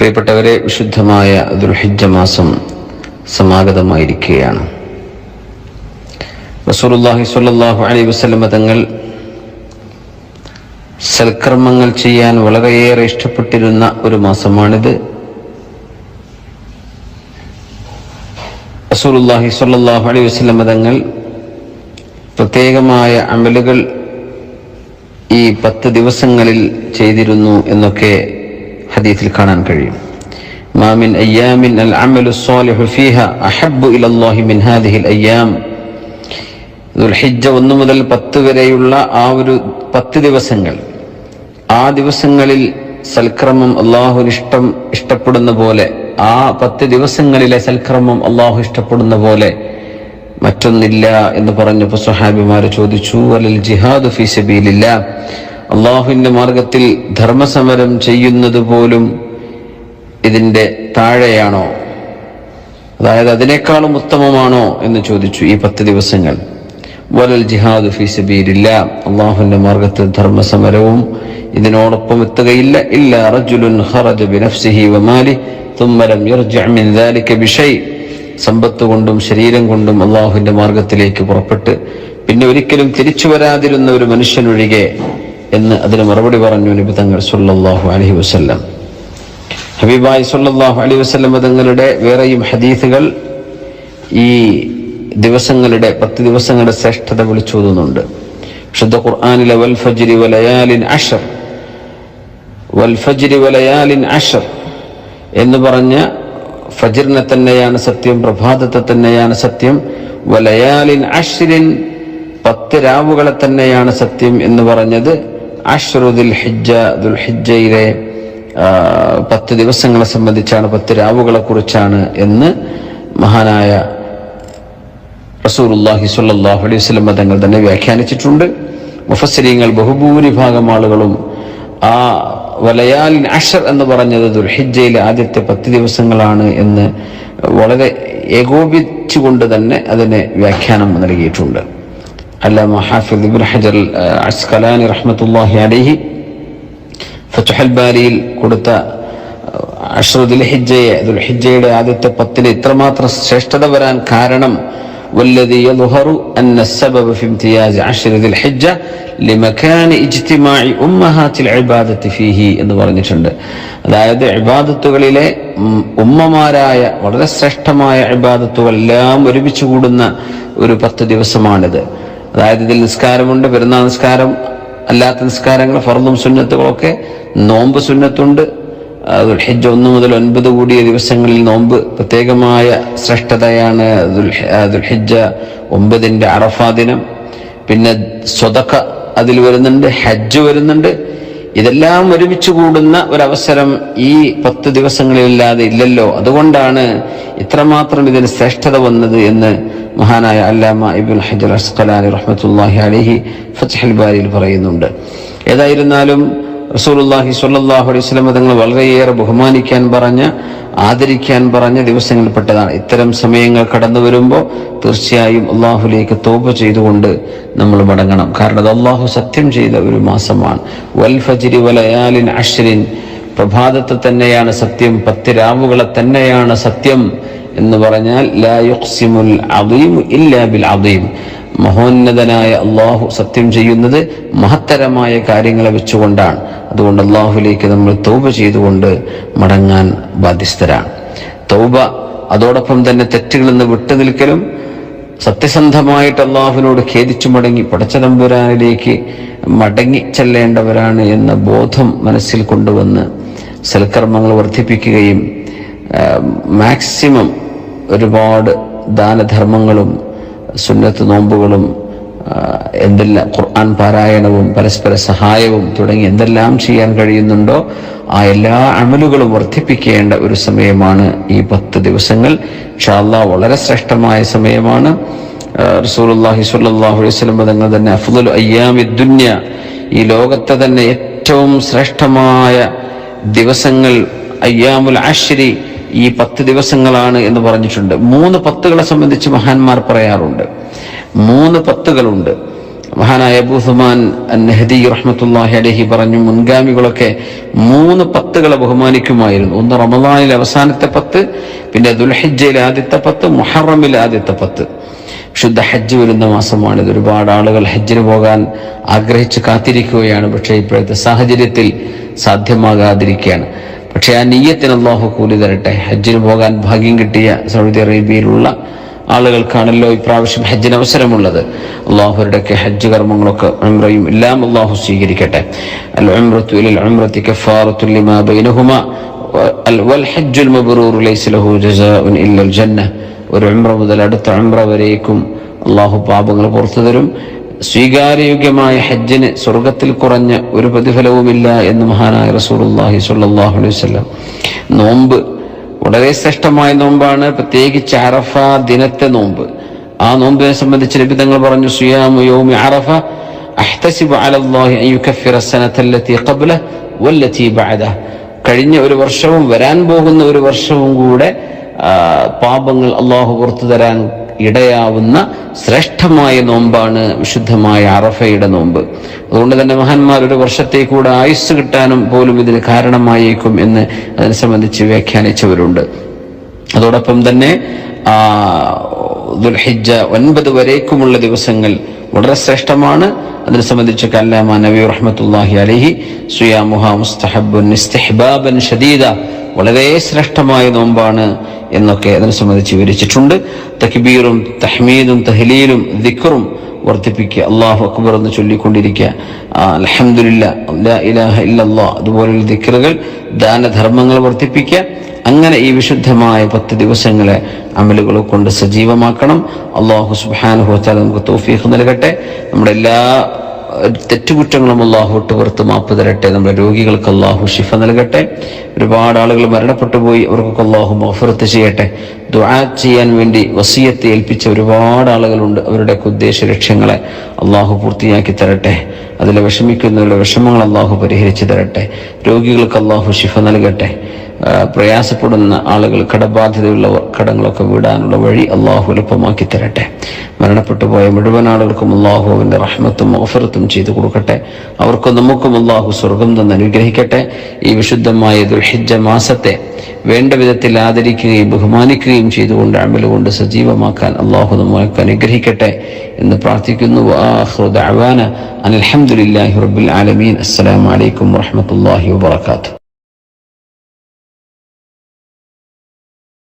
പ്രിയപ്പെട്ടവരെ വിശുദ്ധമായ ദുൽഹിജ്ജ മാസം സമാഗതമായിരിക്കുകയാണ്. റസൂലുള്ളാഹി സ്വല്ലല്ലാഹു അലൈഹി വസല്ലമ തങ്ങൾ സൽക്കർമ്മങ്ങൾ ചെയ്യാൻ വളരെയേറെ ഇഷ്ടപ്പെട്ടിരുന്ന ഒരു മാസമാണിത്. റസൂലുള്ളാഹി സ്വല്ലല്ലാഹു അലൈഹി വസല്ലമ തങ്ങൾ പ്രത്യേകമായ അമലുകൾ ഈ പത്ത് ദിവസങ്ങളിൽ ചെയ്തിരുന്നു എന്നൊക്കെ ഹദീസിൽ കാണാൻ കഴിയും. മാമിൻ അയ്യാമിൻ അൽ അമലു സ്വാലിഹു ഫീഹ അഹബ്ബു ഇലല്ലാഹി മിൻ ഹാദിഹിൽ അയ്യാം. ദുൽഹിജ്ജ ഒന്ന് മുതൽ പത്ത് വരെയുള്ള ആ ഒരു പത്ത് ദിവസങ്ങൾ ആ ദിവസങ്ങളിൽ സൽക്രമം അള്ളാഹുവിന് ഇഷ്ടം ഇഷ്ടപ്പെടുന്ന പോലെ ആ പത്ത് ദിവസങ്ങളിലെ സൽക്രമം അള്ളാഹു ഇഷ്ടപ്പെടുന്ന പോലെ മറ്റൊന്നില്ല എന്ന് പറഞ്ഞപ്പോൾ സുഹാബിമാര് ചോദിച്ചു അലൽ ജിഹാദ് ഫി സബീലില്ല? അള്ളാഹുവിന്റെ മാർഗത്തിൽ ധർമ്മസമരം ചെയ്യുന്നത് പോലും ഇതിന്റെ താഴെയാണോ? അതായത് അതിനേക്കാളും ഉത്തമമാണോ എന്ന് ചോദിച്ചു ഈ പത്ത് ദിവസങ്ങൾ. വലൽ ജിഹാദ് ഫി സബീലില്ല. അള്ളാഹുവിന്റെ മാർഗത്തിൽ ധർമ്മസമരവും ഇതിനോടൊപ്പം എത്തുകയില്ല. ഇല്ല റജുലുൻ ഖറജ ബിനഫ്സിഹി വമാലി തുമ്മലം യർജഅ മിൻ ദാലിക ബിഷൈ. സമ്പത്ത് കൊണ്ടും ശരീരം കൊണ്ടും അള്ളാഹുവിന്റെ മാർഗത്തിലേക്ക് പുറപ്പെട്ട് പിന്നെ ഒരിക്കലും തിരിച്ചു വരാതിരുന്ന ഒരു മനുഷ്യനൊഴികെ എന്ന് അതിന് മറുപടി പറഞ്ഞു നബി തങ്ങൾ സല്ലല്ലാഹു അലൈഹി വസല്ലം. ഹബീബായി സല്ലല്ലാഹു അലൈഹി വസല്ലം തങ്ങളുടെ വേറെയും ഹദീസുകൾ ഈ ദിവസങ്ങളുടെ പത്ത് ദിവസങ്ങളുടെ ശ്രേഷ്ഠത വിളിച്ചോതുന്നുണ്ട് ശുദ്ധ ഖുർആാനിലെ വൽ ഫജ്രി വലയാലിൻ അഷർ വൽ ഫജ്രി വലയാലിൻ അഷർ എന്ന് പറഞ്ഞ ഫജിറിനെ തന്നെയാണ് സത്യം പ്രഭാതത്തെ തന്നെയാണ് സത്യം വലയാലിൻ അഷിരിൻ പത്ത് രാവുകളെ തന്നെയാണ് സത്യം എന്ന് പറഞ്ഞത് അഷ്റുദുൽ ഹിജ്ജ ദുൽഹിജ്ജയിലെ ആ, പത്ത് ദിവസങ്ങളെ സംബന്ധിച്ചാണ് പത്ത് രാവുകളെ കുറിച്ചാണ് എന്ന് മഹാനായ റസൂലുള്ളാഹി സ്വല്ലല്ലാഹു അലൈഹി വസല്ലം തങ്ങൾ തന്നെ വ്യാഖ്യാനിച്ചിട്ടുണ്ട്. മുഫസ്സിരീങ്ങൾ ബഹുഭൂരിഭാഗം ആളുകളും ആ വലയാലിൻ അഷർ എന്ന് പറഞ്ഞത് ദുൽഹിജ്ജയിലെ ആദ്യത്തെ പത്ത് ദിവസങ്ങളാണ് എന്ന് വളരെ ഏകോപിച്ചുകൊണ്ട് തന്നെ അതിന് വ്യാഖ്യാനം നൽകിയിട്ടുണ്ട്. അല്ലാമ ഹാഫിദ് ഇബ്നു ഹജർ അൽ അസ്കലാനി റഹ്മത്തുള്ളാഹി അലൈഹി ഫതുഹൽ ബാരിയിൽ കൊടുത്ത അഷ്റു ദുൽഹിജ്ജയെ ദുൽഹിജ്ജയുടെ ആദ്യത്തെ പത്തിന് ഇത്രമാത്രം ശ്രേഷ്ഠത വരാൻ കാരണം والذي يظهر أن السبب في امتياز عشر ذي الحجة لمكان اجتماع أمهات العبادة فيه എന്ന് പറഞ്ഞിട്ടുണ്ട് അതായത് ഇബാദത്തുകളിലെ ഉം, ഉമ്മമാരായ വളരെ ശ്രേഷ്ഠമായ ഇബാദത്തുകൾ എല്ലാം ഒരുമിച്ച് കൂടുന്ന ഒരു പത്ത് ദിവസമാണിത് അതായത് ഇതിൽ നിസ്കാരമുണ്ട് പെരുന്നാൾ നിസ്കാരം അല്ലാത്ത നിസ്കാരങ്ങൾ ഫർദും സുന്നത്തുകളൊക്കെ നോമ്പ് സുന്നത്തുണ്ട്. ദുൽഹജ് ഒന്ന് മുതൽ ഒൻപത് കൂടിയ ദിവസങ്ങളിൽ നോമ്പ് പ്രത്യേകമായ ശ്രേഷ്ഠതയാണ് ദുൽഹി- ഒമ്പതിന്റെ അറഫാ ദിനം. പിന്നെ സ്വതക്ക അതിൽ വരുന്നുണ്ട് ഹജ്ജ് വരുന്നുണ്ട്. ഇതെല്ലാം ഒരുമിച്ച് കൂടുന്ന ഒരവസരം ഈ പത്ത് ദിവസങ്ങളിലില്ലാതെ ഇല്ലല്ലോ. അതുകൊണ്ടാണ് ഇത്രമാത്രം ഇതിന് ശ്രേഷ്ഠത വന്നത് എന്ന് മഹാനായ അല്ലാമ ഇബുൽ ഹജർ അസ്കലാനി റഹ്മത്തുല്ലാഹി അലഹി ഫത്ഹൽ ബാരിയിൽ പറയുന്നുണ്ട്. ഏതായിരുന്നാലും റസൂലുള്ളാഹി സ്വല്ലല്ലാഹു അലൈഹി വസല്ലം തങ്ങൾ വളരെയേറെ ബഹുമാനിക്കാൻ പറഞ്ഞ ആദരിക്കാൻ പറഞ്ഞ ദിവസങ്ങളിൽപ്പെട്ടതാണ് ഇത്തരം സമയങ്ങൾ കടന്നു വരുമ്പോൾ തീർച്ചയായും അള്ളാഹുലേക്ക് തോപ ചെയ്തുകൊണ്ട് നമ്മൾ മടങ്ങണം. കാരണം അത് അള്ളാഹു സത്യം ചെയ്ത ഒരു മാസമാണ്. വൽ ഫജ്രി വലയാലിൻ അഷ്രിൻ. പ്രഭാതത്തെ തന്നെയാണ് സത്യം. പത്ത് രാവുകളെ തന്നെയാണ് സത്യം. എന്ന് പറഞ്ഞാൽ ലാ യുഖ്സിമുൽ അദീം ഇല്ലാ ബിൽ അദീം. മഹോന്നതനായ അള്ളാഹു സത്യം ചെയ്യുന്നത് മഹത്തരമായ കാര്യങ്ങളെ വെച്ചുകൊണ്ടാണ്. അതുകൊണ്ട് അള്ളാഹുലേക്ക് നമ്മൾ തൗബ ചെയ്തുകൊണ്ട് മടങ്ങാൻ ബാധ്യസ്ഥരാണ്. തൗബ അതോടൊപ്പം തന്നെ തെറ്റുകളിൽ നിന്ന് വിട്ടുനിൽക്കലും സത്യസന്ധമായിട്ട് അള്ളാഹുവിനോട് ഖേദിച്ചു മടങ്ങി പടച്ചതമ്പുരാനിലേക്ക് മടങ്ങി ചെല്ലേണ്ടവരാണ് എന്ന ബോധം മനസ്സിൽ കൊണ്ടുവന്ന് സൽക്കർമ്മങ്ങൾ വർദ്ധിപ്പിക്കുകയും മാക്സിമം ഒരുപാട് ദാനധർമ്മങ്ങളും സുന്നത്ത് നോമ്പുകളും എന്തെല്ലാം ഖുർആൻ പാരായണവും പരസ്പര സഹായവും തുടങ്ങി എന്തെല്ലാം ചെയ്യാൻ കഴിയുന്നുണ്ടോ ആ എല്ലാ അമലുകളും വർദ്ധിപ്പിക്കേണ്ട ഒരു സമയമാണ് ഈ പത്ത് ദിവസങ്ങൾ. ഷാല്ല വളരെ ശ്രേഷ്ഠമായ സമയമാണ്. റസൂലുള്ളാഹി സ്വല്ലല്ലാഹു അലൈഹി വസല്ലം തങ്ങൾ തന്നെ അഫ്ദലു അയ്യാമി ദുന്യ ഈ ലോകത്തെ തന്നെ ഏറ്റവും ശ്രേഷ്ഠമായ ദിവസങ്ങൾ അയ്യാമുൽ അശ്രി ഈ പത്ത് ദിവസങ്ങളാണ് എന്ന് പറഞ്ഞിട്ടുണ്ട്. മൂന്ന് പത്തുകളെ സംബന്ധിച്ച് മഹാന്മാർ പറയാറുണ്ട്. മൂന്ന് പത്തുകളുണ്ട്. മഹാനായ അബൂസുമാൻ നെഹദി റഹ്മത്തുല്ലാഹി അലഹി പറഞ്ഞു മുൻഗാമികളൊക്കെ മൂന്ന് പത്തുകളെ ബഹുമാനിക്കുമായിരുന്നു. ഒന്ന് റമദാനിലെ അവസാനത്തെ പത്ത് പിന്നെ ദുൽഹിജയിലെ ആദ്യത്തെ പത്ത് മുഹറമിലെ ആദ്യത്തെ പത്ത്. ശുദ്ധ ഹജ്ജ് വരുന്ന മാസമാണിത് ഒരുപാട് ആളുകൾ ഹജ്ജിന് പോകാൻ ആഗ്രഹിച്ച് കാത്തിരിക്കുകയാണ്. പക്ഷേ ഇപ്പോഴത്തെ സാഹചര്യത്തിൽ സാധ്യമാകാതിരിക്കുകയാണ്. പക്ഷേ ആ നീയത്തിന് അള്ളാഹു കൂലി തരട്ടെ. ഹജ്ജിന് പോകാൻ ഭാഗ്യം കിട്ടിയ സൗദി അറേബ്യയിലുള്ള ആളുകൾക്കാണല്ലോ ഇപ്രാവശ്യം ഹജ്ജിന് അവസരമുള്ളത്. അള്ളാഹുരുടെയൊക്കെ ഹജ്ജ് കർമ്മങ്ങളൊക്കെ ഉംറയും എല്ലാം അള്ളാഹു സ്വീകരിക്കട്ടെ. അൽ ഇലൽ ലിമാ വൽ ഹജ്ജുൽ ലൈസ ലഹു ജസാഉൻ ഒരു ഉംറ മുതൽ അടുത്ത ഉംറ വരേക്കും അള്ളാഹു പാപങ്ങൾ പുറത്തു തരും. സ്വീകാര്യയോഗ്യമായ ഹജ്ജിന് സ്വർഗത്തിൽ കുറഞ്ഞ ഒരു പ്രതിഫലവുമില്ല എന്ന് മഹാനായ റസൂലുള്ളാഹി സ്വല്ലല്ലാഹു അലൈഹി വസല്ലം. നോമ്പ് വളരെ ശ്രേഷ്ഠമായ നോമ്പാണ് പ്രത്യേകിച്ച് അറഫ ദിനത്തെ നോമ്പ്. ആ നോമ്പിനെ സംബന്ധിച്ച് ലഭിതങ്ങൾ പറഞ്ഞു സുയാമു യൗമി അറഫ അലല്ലാഹി അൻ ഖബ്ല വല്ലതി ബഅദ. കഴിഞ്ഞ ഒരു വർഷവും വരാൻ പോകുന്ന ഒരു വർഷവും കൂടെ പാപങ്ങൾ അള്ളാഹു പുറത്തു തരാൻ ഇടയാവുന്ന ശ്രേഷ്ഠമായ നോമ്പാണ് വിശുദ്ധമായ അറഫയുടെ നോമ്പ്. അതുകൊണ്ട് തന്നെ മഹാന്മാർ ഒരു വർഷത്തെ കൂടെ ആയുസ് കിട്ടാനും പോലും ഇതിന് കാരണമായേക്കും എന്ന് അതിനെ സംബന്ധിച്ച് വ്യാഖ്യാനിച്ചവരുണ്ട്. അതോടൊപ്പം തന്നെ ദുൽഹിജ ഒൻപത് വരേക്കുമുള്ള ദിവസങ്ങൾ വളരെ ശ്രേഷ്ഠമാണ്. അതിനെ സംബന്ധിച്ച് കല്ലാമ നബി റഹ്മത്തുല്ലാഹി അലഹി സുയാമുഹ മുസ്തഹബുൻ ഷദീദ വളരെ ശ്രേഷ്ഠമായ നോമ്പാണ്. എന്നൊക്കെ അതിനെ സംബന്ധിച്ച് വിവരിച്ചിട്ടുണ്ട്. തക്ബീറും തഹ്മീദും തഹ്ലീലും ദിക്റും വർദ്ധിപ്പിക്കുക. അള്ളാഹു അക്ബർ എന്ന് ചൊല്ലിക്കൊണ്ടിരിക്കുക. അലഹമില്ല ഇലാഹ ഇല്ലല്ലാ അതുപോലെയുള്ള ദിക്റുകൾ ദാനധർമ്മങ്ങൾ വർദ്ധിപ്പിക്കുക. അങ്ങനെ ഈ വിശുദ്ധമായ പത്ത് ദിവസങ്ങളെ അമലുകൾ കൊണ്ട് സജീവമാക്കണം. അള്ളാഹു സുബാനുഹോച്ചാൽ നമുക്ക് തോഫീഖ് നൽകട്ടെ. നമ്മുടെ എല്ലാ തെറ്റുകുറ്റങ്ങളും അള്ളാഹു പുറത്ത് മാപ്പ് തരട്ടെ. നമ്മുടെ രോഗികൾക്ക് അള്ളാഹു ഷിഫ നൽകട്ടെ. ഒരുപാട് ആളുകൾ മരണപ്പെട്ടു പോയി. അവർക്കൊക്കെ അള്ളാഹു മഫറത്ത് ചെയ്യട്ടെ. ദുആ ചെയ്യാൻ വേണ്ടി വസീയത്തെ ഏൽപ്പിച്ച ഒരുപാട് ആളുകളുണ്ട്. അവരുടെ ഉദ്ദേശ ലക്ഷ്യങ്ങളെ അള്ളാഹു പൂർത്തിയാക്കി തരട്ടെ. അതിലെ വിഷമിക്കുന്നവരുടെ വിഷമങ്ങൾ അള്ളാഹു പരിഹരിച്ചു തരട്ടെ. രോഗികൾക്ക് അള്ളാഹു ഷിഫ നൽകട്ടെ. പ്രയാസപ്പെടുന്ന ആളുകൾ കടബാധ്യതയുള്ളവർ കടങ്ങളൊക്കെ വിടാനുള്ള വഴി അള്ളാഹു എളുപ്പമാക്കി തരട്ടെ. മരണപ്പെട്ടു പോയ മുഴുവൻ ആളുകൾക്കും അള്ളാഹു റഹ്മത്തും ഓഫറത്തും ചെയ്തു കൊടുക്കട്ടെ. അവർക്കും നമുക്കും അള്ളാഹു സ്വർഗം തന്ന് അനുഗ്രഹിക്കട്ടെ. ഈ വിശുദ്ധമായ ദുൽഹിജ്ജ മാസത്തെ വേണ്ട വിധത്തിൽ ആദരിക്കുകയും ബഹുമാനിക്കുകയും ചെയ്തുകൊണ്ട് അമലുകൊണ്ട് സജീവമാക്കാൻ അള്ളാഹു നമ്മൾക്ക് അനുഗ്രഹിക്കട്ടെ എന്ന് പ്രാർത്ഥിക്കുന്നു. വആഖിറു ദഅവാന അനിൽ ഹംദുലില്ലാഹി റബ്ബിൽ ആലമീൻ. അസ്സലാമു അലൈക്കും വാത്തു